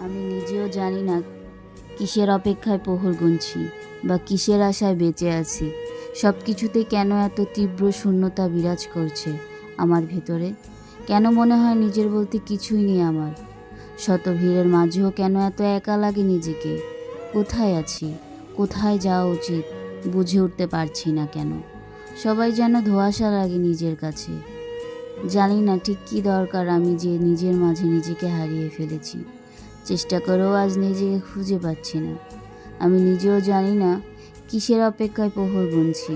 আমি নিজেও জানি না কিসের অপেক্ষায় প্রহর গুনছি বা কিসের আশায় বেঁচে আছি। সব কিছুতে কেন এত তীব্র শূন্যতা বিরাজ করছে আমার ভেতরে? কেন মনে হয় নিজের বলতে কিছুই নেই আমার? শত ভিড়ের মাঝেও কেন এত একা লাগে নিজেকে? কোথায় আছি? কোথায় যাওয়া উচিত? বুঝে উঠতে পারছি না কেন? সবাই যেন ধোঁয়াশা লাগে নিজের কাছে। জানি না ঠিক কী দরকার আমি যে নিজের মাঝে নিজেকে হারিয়ে ফেলেছি। চেষ্টা করেও আজ নিজেকে খুঁজে পাচ্ছি না। আমি নিজেও জানি না কিসের অপেক্ষায় প্রহর গুনছি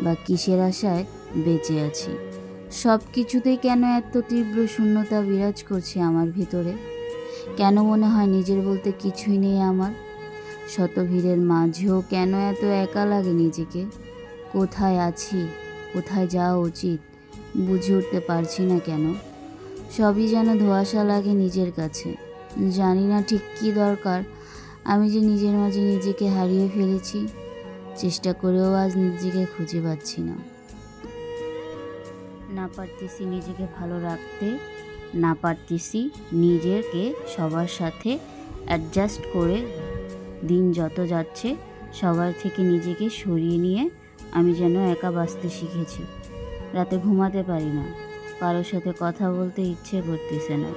বা কিসের আশায় বেঁচে আছি। সব কিছুতেই কেন এত তীব্র শূন্যতা বিরাজ করছে আমার ভিতরে? কেন মনে হয় নিজের বলতে কিছুই নেই আমার? শত ভিড়ের মাঝেও কেন এত একা লাগে নিজেকে? কোথায় আছি? কোথায় যাওয়া উচিত? বুঝে উঠতে পারছি না কেন? সবই যেন ধোঁয়াশা লাগে নিজের কাছে। জানি না ঠিক কী দরকার। আমি যে নিজের মাঝে নিজেকে হারিয়ে ফেলেছি, চেষ্টা করেও আজ নিজেকে খুঁজে পাচ্ছি না। না পারতেছি নিজেকে ভালো রাখতে, না পারতেছি নিজেকে সবার সাথে অ্যাডজাস্ট করে দিন যত যাচ্ছে, সবার থেকে নিজেকে সরিয়ে নিয়ে আমি যেন একা বাঁচতে শিখেছি। রাতে ঘুমাতে পারি না, কারোর সাথে কথা বলতে ইচ্ছে করতেছে না।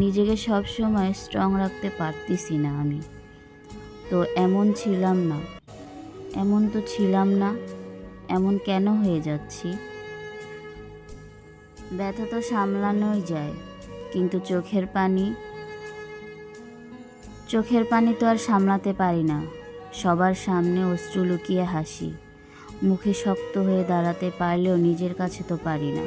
নিজেকে সব সময় স্ট্রং রাখতে পারতেছি না আমি। তো এমন ছিলাম না। এমন তো ছিলাম না। এমন কেন হয়ে যাচ্ছি? ব্যথা তো সামলানোই যায়, কিন্তু চোখের পানি চোখের পানি তো আর সামলাতে পারি না। সবার সামনে অশ্রু লুকিয়ে হাসি। মুখে শক্ত হয়ে দাঁড়াতে পারলেও নিজের কাছে তো পারি না।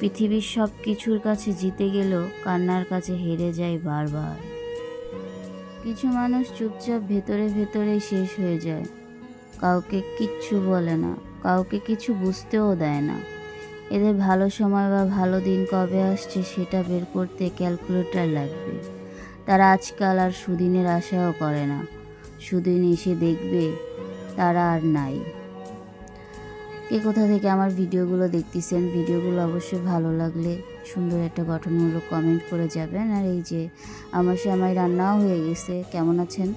পৃথিবীর সব কিছুর কাছে জিতে গেলেও কান্নার কাছে হেরে যায় বারবার। কিছু মানুষ চুপচাপ ভেতরে ভেতরেই শেষ হয়ে যায়। কাউকে কিচ্ছু বলে না, কাউকে কিছু বুঝতেও দেয় না। এদের ভালো সময় বা ভালো দিন কবে আসছে সেটা বের করতে ক্যালকুলেটর লাগবে। তারা আজকাল আর সুদিনের আশাও করে না। সুদিন এসে দেখবে তারা আর নাই। কে কোথা থেকে আমার ভিডিওগুলো দেখতেছেন, ভিডিওগুলো অবশ্যই ভালো লাগলে সুন্দর একটা গঠনমূলক কমেন্ট করে যাবেন। আর এই যে আমার সে শ্যামাই রান্নাও হয়ে গেছে, কেমন আছেন?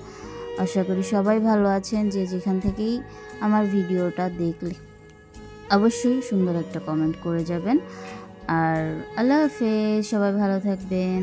আশা করি সবাই ভালো আছেন, যে যেখান থেকেই আমার ভিডিওটা দেখলে অবশ্যই সুন্দর একটা কমেন্ট করে যাবেন। আর আল্লাহ হাফেজ, সবাই ভালো থাকবেন।